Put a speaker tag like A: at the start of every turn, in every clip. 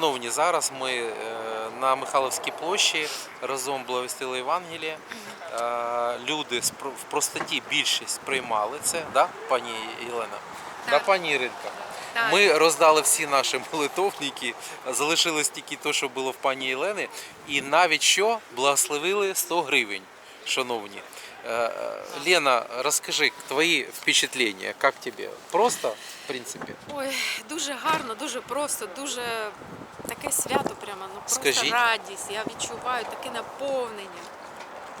A: Шановні, зараз ми е, на Михайловській площі разом благовістили Євангеліє. Е, Люди в простоті більшість приймали це, да, пані Єлена? Да, пані Іринка? Ми роздали всі наші молитовники, залишилось тільки те, що було в пані Єлени, і навіть що благословили 100 гривень, шановні. Е, е, Лена, розкажи твої впечатлення, як тобі? Просто, в принципі?
B: Ой, дуже гарно, дуже просто, дуже таке свято прямо, ну просто
A: Скажіть.
B: радість. Я відчуваю таке наповнення.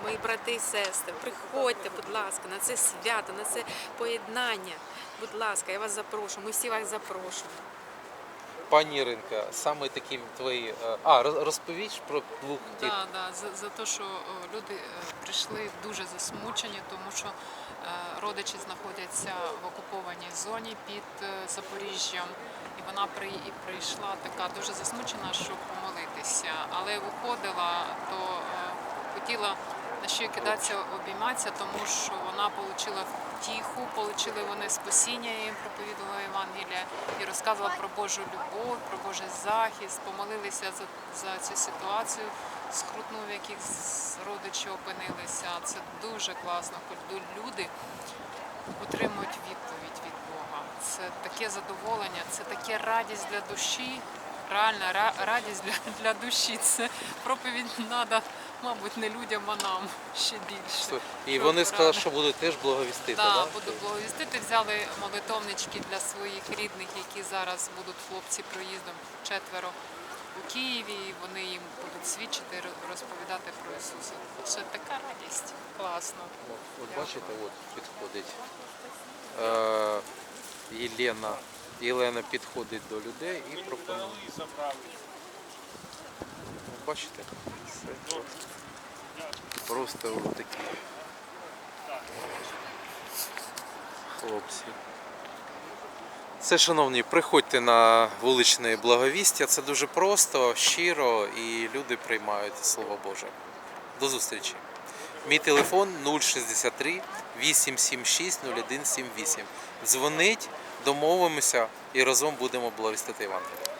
B: Мої брати і сестри, приходьте, будь ласка, на це свято, на це поєднання. Будь ласка, я вас запрошую, ми всі вас запрошуємо.
A: Пані Іринка, саме такі твої. е, А, роз- розповіш про двох тих.
C: Да, да, за, за те, що люди е, прийшли дуже засмучені, тому що е, родичі знаходяться в окупованій зоні під е, Запоріжжям, і вона при, і прийшла така дуже засмучена, щоб помолитися. Але виходила, то е, хотіла що кидатися, обійматися, тому що вона отримала втіху, отримали вони спасіння, їм проповідувала Євангелія і розказувала про Божу любов, про Божий захист, помолилися за, за цю ситуацію скрутну, в яких родичі опинилися. Це дуже класно, коли люди отримують відповідь від Бога. Це таке задоволення, це таке радість для душі. Реальна радість для, для душі. Це проповідь треба, мабуть, не людям, а нам ще більше.
A: І
C: Щоб
A: вони сказали, що будуть теж благовістити.
C: Так,
A: да?
C: буду благовістити. Взяли молитовнички для своїх рідних, які зараз будуть хлопці проїздом четверо у Києві. і Вони їм будуть свідчити, розповідати про Ісуса. Це така радість. Класно.
A: От бачите, от підходить. Е, Єлена. Єлена підходить до людей і пропонує. Бачите? Просто. Такі хлопці. Це, шановні, приходьте на вуличне благовістя. Це дуже просто, щиро і люди приймають Слово Боже. До зустрічі. Мій телефон 063 876 0178. Дзвонить, домовимося і разом будемо благовістити Євангеліє.